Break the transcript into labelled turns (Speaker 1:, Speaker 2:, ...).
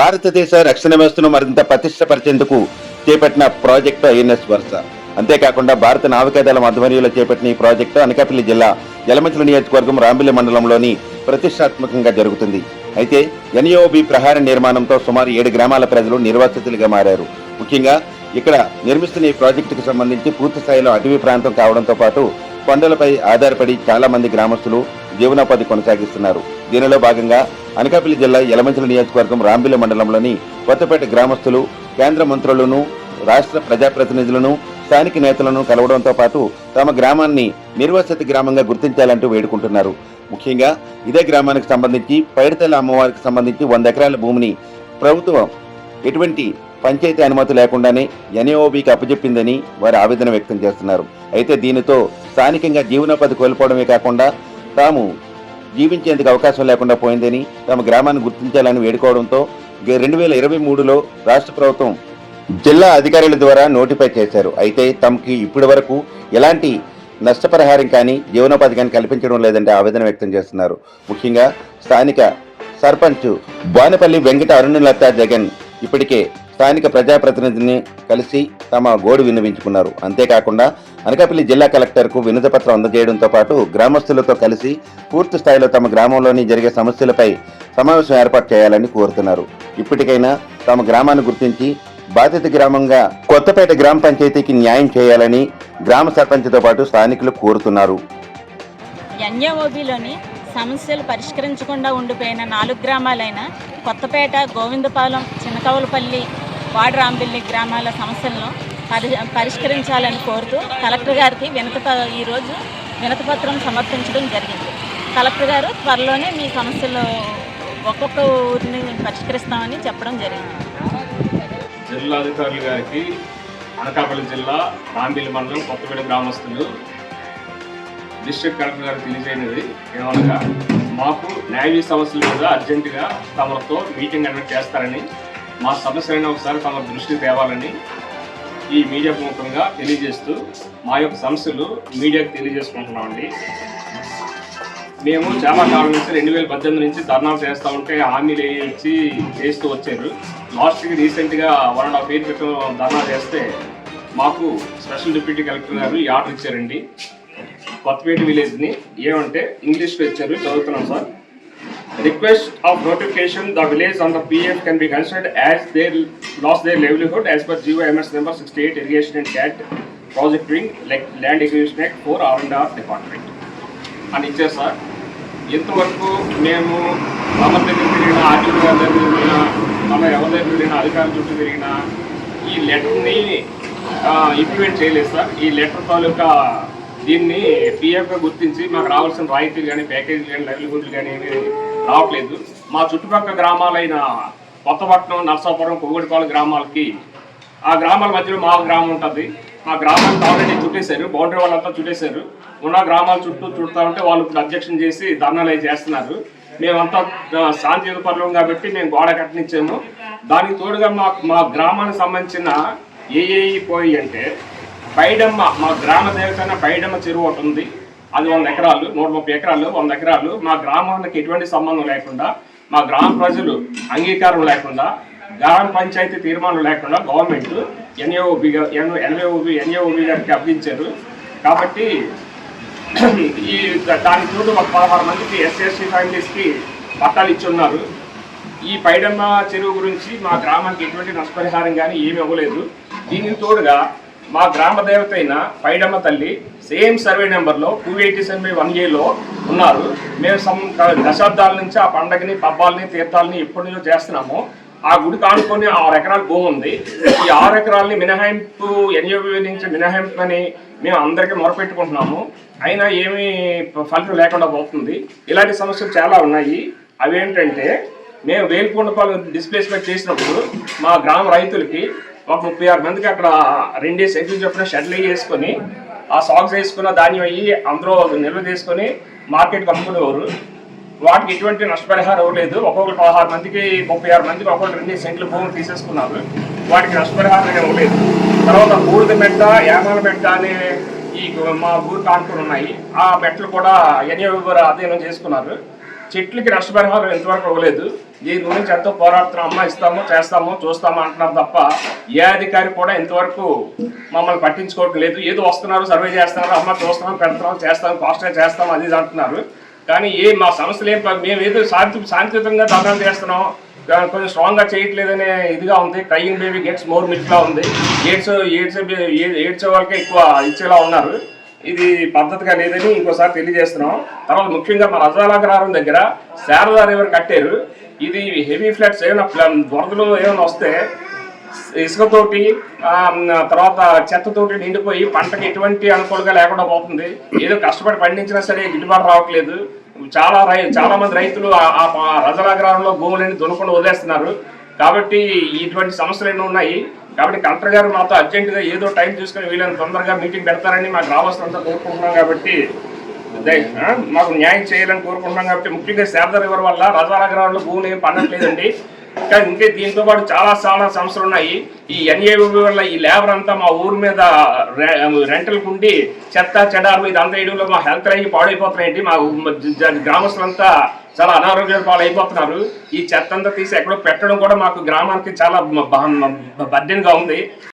Speaker 1: భారతదేశ రక్షణ వ్యవస్థను మరింత పటిష్టపరిచేందుకు చేపట్టిన ప్రాజెక్టు ఐఎన్ఎస్ వర్ష అంతేకాకుండా భారత నావికాదళం ఆధ్వర్యంలో చేపట్టిన ఈ ప్రాజెక్టు అనకాపల్లి జిల్లా యలమంచుల నియోజకవర్గం రాంబిల్లి మండలంలోని ప్రతిష్టాత్మకంగా జరుగుతుంది. అయితే ఎన్ఈఓబి ప్రహార నిర్మాణంతో సుమారు ఏడు గ్రామాల ప్రజలు నిర్వాసితులుగా మారారు. ముఖ్యంగా ఇక్కడ నిర్మిస్తున్న ఈ ప్రాజెక్టుకు సంబంధించి పూర్తి స్థాయిలో అటవీ ప్రాంతం కావడంతో పాటు కొండలపై ఆధారపడి చాలా మంది గ్రామస్తులు జీవనోపాధి కొనసాగిస్తున్నారు. దీనిలో భాగంగా అనకాపల్లి జిల్లా యలమంచిల నియోజకవర్గం రాంబిల్లి మండలంలోని కొత్తపేట గ్రామస్తులు కేంద్ర మంత్రులను రాష్ట్ర ప్రజాప్రతినిధులను స్థానిక నేతలను కలవడంతో పాటు తమ గ్రామాన్ని నిర్వసతి గ్రామంగా గుర్తించాలంటూ వేడుకుంటున్నారు. ముఖ్యంగా ఇదే గ్రామానికి సంబంధించి పైడితల్లి అమ్మవారికి సంబంధించి వంద ఎకరాల భూమిని ప్రభుత్వం ఎటువంటి పంచాయతీ అనుమతి లేకుండానే ఎన్ఏఓబికి అప్పచెప్పిందని వారు ఆవేదన వ్యక్తం చేస్తున్నారు. అయితే దీనితో స్థానికంగా జీవనోపాధి కోల్పోవడమే కాకుండా తాము జీవించేందుకు అవకాశం లేకుండా పోయిందని తమ గ్రామాన్ని గుర్తించాలని వేడుకోవడంతో రెండు వేల ఇరవై మూడులో రాష్ట్ర ప్రభుత్వం జిల్లా అధికారుల ద్వారా నోటిఫై చేశారు. అయితే తమకి ఇప్పటి వరకు ఎలాంటి నష్టపరిహారం కానీ జీవనోపాధి కానీ కల్పించడం లేదంటే ఆవేదన వ్యక్తం చేస్తున్నారు. ముఖ్యంగా స్థానిక సర్పంచ్ బానపల్లి వెంకట అరుణలత జగన్ ఇప్పటికే స్థానిక ప్రజాప్రతినిధిని కలిసి తమ గోడు విన్నవించుకున్నారు. అంతేకాకుండా అనకాపల్లి జిల్లా కలెక్టర్కు వినతిపత్రం అందజేయడంతో పాటు గ్రామస్తులతో కలిసి పూర్తి స్థాయిలో తమ గ్రామంలోని జరిగే సమస్యలపై సమావేశం ఏర్పాటు చేయాలని కోరుతున్నారు. ఇప్పటికైనా తమ గ్రామాన్ని గుర్తించి బాధిత గ్రామంగా కొత్తపేట గ్రామ పంచాయతీకి న్యాయం చేయాలని గ్రామ సర్పంచ్తో పాటు స్థానికులు కోరుతున్నారు.
Speaker 2: ఎన్ఏఓబిలోని సమస్యలు పరిష్కరించకుండా ఉండిపోయిన నాలుగు గ్రామాలైన కొత్తపేట గోవిందపాలెం చిన్నకవులపల్లి వాడరాంబిల్లి గ్రామాల సమస్యలను పరి పరిష్కరించాలని కోరుతూ కలెక్టర్ గారికి వినత ఈరోజు వినతపత్రం సమర్పించడం జరిగింది. కలెక్టర్ గారు త్వరలోనే మీ సమస్యలు ఒక్కొక్క ఊరిని పరిష్కరిస్తామని చెప్పడం జరిగింది.
Speaker 3: జిల్లాధికారులు గారికి అనకాపల్లి జిల్లా రాంబిల్లి మండలం కొత్తపేట గ్రామస్తులు డిస్ట్రిక్ట్ కలెక్టర్ గారు తెలియజేయనిది ఏమనగా మాకు న్యాయ సమస్యల మీద అర్జెంటుగా తమతో మీటింగ్ కండక్ట్ చేస్తారని మా సమస్యలను ఒకసారి తమ దృష్టి తేవాలని ఈ మీడియా ప్రముఖంగా తెలియజేస్తూ మా యొక్క సమస్యలు మీడియాకు తెలియజేసుకుంటున్నామండి. మేము చాలా కాలం నుంచి రెండు వేల పద్దెనిమిది నుంచి ధర్నాలు చేస్తూ ఉంటే హామీలు వేయించి చేస్తూ వచ్చారు. లాస్ట్కి రీసెంట్గా వన్ అండ్ హాఫ్ ఇయర్ క్రితం ధర్నా చేస్తే మాకు స్పెషల్ డిప్యూటీ కలెక్టర్ గారు ఈ ఆర్డర్ ఇచ్చారండి. కొత్తపేట విలేజ్ని ఏమంటే ఇంగ్లీష్లో ఇచ్చారు చదువుతున్నాం sir. Request of notification the village on the PF can be considered as their loss their livelihood as per GO MS number sixty eight irrigation and CAD project wing like land exhibition act for R and R department అని ఇచ్చారు sir ఇంతవరకు మేము మన దగ్గర తిరిగిన RTO గారి దగ్గర తిరిగిన మన ఎవరి దగ్గర తిరిగిన అధికారుల చుట్టూ తిరిగిన ఈ లెటర్ని ఇంప్లిమెంట్ చేయలేదు సార్. ఈ లెటర్ తాలూకా దీన్ని పిఎఫ్గా గుర్తించి మాకు రావాల్సిన రాయితీలు కానీ ప్యాకేజీలు కానీ లైవ్లీహుడ్లు కానీ ఏమీ రావట్లేదు. మా చుట్టుపక్కల గ్రామాలైన కొత్తపట్నం నర్సాపురం కొవ్వడిపాల గ్రామాలకి ఆ గ్రామాల మధ్యలో మా గ్రామం ఉంటుంది. మా గ్రామానికి ఆల్రెడీ చుట్టేశారు. బౌండరీ వాళ్ళంతా చుట్టేశారు. ఉన్న గ్రామాల చుట్టూ చుడతా ఉంటే వాళ్ళు ఇప్పుడు అబ్జెక్షన్ చేసి ధర్నాలు చేస్తున్నారు. మేమంతా ఆ, శాంతియుత పరులం కాబట్టి మేము గోడ కట్టనిచ్చాము దానికి తోడుగా మా మా గ్రామానికి సంబంధించిన ఏఏ పోయి అంటే పైడమ్మ మా గ్రామ దేవతైన పైడమ్మ చెరువు ఒకటి ఉంది. అది వంద ఎకరాలు నూట ముప్పై ఎకరాలు వంద ఎకరాలు. మా గ్రామానికి ఎటువంటి సంబంధం లేకుండా మా గ్రామ ప్రజలు అంగీకారం లేకుండా గ్రామ పంచాయతీ తీర్మానం లేకుండా గవర్నమెంట్ ఎన్ఏఓబి ఎన్ఏఓబి ఎన్ఏఓబి గారికి అప్పగించారు. కాబట్టి ఈ దానికి తోడు ఒక పదహారు మందికి ఎస్ఎస్సి ఫ్యామిలీస్కి పట్టాలు ఇచ్చి ఉన్నారు. ఈ పైడమ్మ చెరువు గురించి మా గ్రామానికి ఎటువంటి నష్టపరిహారం కానీ ఏమీ ఇవ్వలేదు. దీనికి తోడుగా మా గ్రామ దేవత అయిన పైడమ్మ తల్లి సేమ్ సర్వే నెంబర్లో two eighty seven by one ఏలో ఉన్నారు. మేము సమ్ దశాబ్దాల నుంచి ఆ పండగని పబ్బాలని తీర్థాలని ఎప్పటి నుంచో చేస్తున్నాము. ఆ గుడి కానుకొని ఆరు ఎకరాల భూమి ఉంది. ఈ ఆరు ఎకరాలని మినహాయింపు ఎన్యోబి నుంచి మినహాయింపు అని మేము అందరికీ మొరపెట్టుకుంటున్నాము. అయినా ఏమీ ఫలితం లేకుండా పోతుంది. ఇలాంటి సమస్యలు చాలా ఉన్నాయి. అవేంటంటే మేము వేలుకొండపాలు డిస్ప్లేస్మెంట్ చేసినప్పుడు మా గ్రామ రైతులకి ఒక ముప్పై ఆరు మందికి అక్కడ రెండేసి ఎగ్గులు చొప్పున షెడ్లు వేసుకొని ఆ సాక్స్ వేసుకున్న ధాన్యం అయ్యి అందరూ నిల్వ తీసుకొని మార్కెట్కి అమ్ముకునేవారు వాటికి ఎటువంటి నష్టపరిహారం ఇవ్వలేదు. ఒక్కొక్కరు పదహారు మందికి ముప్పై ఆరు మందికి ఒక్కొక్కరు రెండు సెంట్లు భూమి తీసేసుకున్నారు. వాటికి నష్టపరిహారం ఇవ్వలేదు. తర్వాత బూడిద మెట్ట యానాల మెట్ట అనే ఈ మా ఊరు కానుకొని ఉన్నాయి. ఆ మెట్లు కూడా ఎన్ఏ అధ్యయనం చేసుకున్నారు. చెట్లకి నష్టపరిహారం ఎంతవరకు ఇవ్వలేదు. దీని గురించి ఎంతో పోరాడుతున్నాం అమ్మ ఇస్తాము చేస్తాము చూస్తాము అంటున్నారు తప్ప ఏ అధికారి కూడా ఇంతవరకు మమ్మల్ని పట్టించుకోవటం లేదు. ఏదో వస్తున్నారు సర్వే చేస్తున్నారు అమ్మ చూస్తున్నాం పెడతాం చేస్తాం ఫాస్ట్గా చేస్తాం అది అంటున్నారు. కానీ ఏ మా సమస్యలు ఏం మేము ఏదో శాంతి శాంతియుతంగా ధర్నాలు చేస్తున్నాం కొంచెం స్ట్రాంగ్గా చేయట్లేదనే ఇదిగా ఉంది. క్రయింగ్ బేబీ గెట్స్ మోర్ మిట్లా ఉంది. ఏడ్స్ ఏడ్స్ ఏడ్చే వాళ్ళకే ఎక్కువ ఇచ్చేలా ఉన్నారు. ఇది పద్ధతిగా లేదని ఇంకోసారి తెలియజేస్తున్నాం. తర్వాత ముఖ్యంగా మన రజాలాగ్రహారం దగ్గర శారదా రివర్ కట్టారు. ఇది హెవీ ఫ్లడ్స్ ఏమైనా వరదలు ఏమైనా వస్తే ఇసుకతోటి తర్వాత చెత్తతోటి నిండిపోయి పంటకి ఎటువంటి అనుకూలంగా లేకుండా పోతుంది. ఏదో కష్టపడి పండించినా సరే గిట్టుబాటు రావట్లేదు. చాలా రై చాలా మంది రైతులు ఆ- ఆ ఆ రజలాగ్రహంలో భూములని దున్నకుండా వదిలేస్తున్నారు. కాబట్టి ఇటువంటి సమస్యలు ఎన్నో ఉన్నాయి. కాబట్టి కలెక్టర్ గారు మాతో అర్జెంటుగా ఏదో టైం చూసుకొని వీళ్ళని తొందరగా మీటింగ్ పెడతారని మాకు రావాల్సినంత కోరుకుంటున్నాం కాబట్టి మాకు న్యాయం చేయాలని కోరుకుంటున్నాం కాబట్టి ముఖ్యంగా శారదా రివర్ వల్ల రజానగరంలో భూములు ఏం పండట్లేదండి. కానీ ఇంకే దీంతో పాటు చాలా చాలా సమస్యలు ఉన్నాయి. ఈ ఎన్ఏబి వల్ల ఈ లేబర్ అంతా మా ఊరి మీద రెంటలకు ఉండి చెత్త చెడారు ఇదంతా వేయడంలో మా హెల్త్ అయ్యి పాడైపోతున్నాయండి. మా గ్రామస్తులంతా చాలా అనారోగ్యాలు పాలైపోతున్నారు. ఈ చెత్త అంతా తీసి ఎక్కడో పెట్టడం కూడా మాకు గ్రామానికి చాలా బర్డెన్గా ఉంది.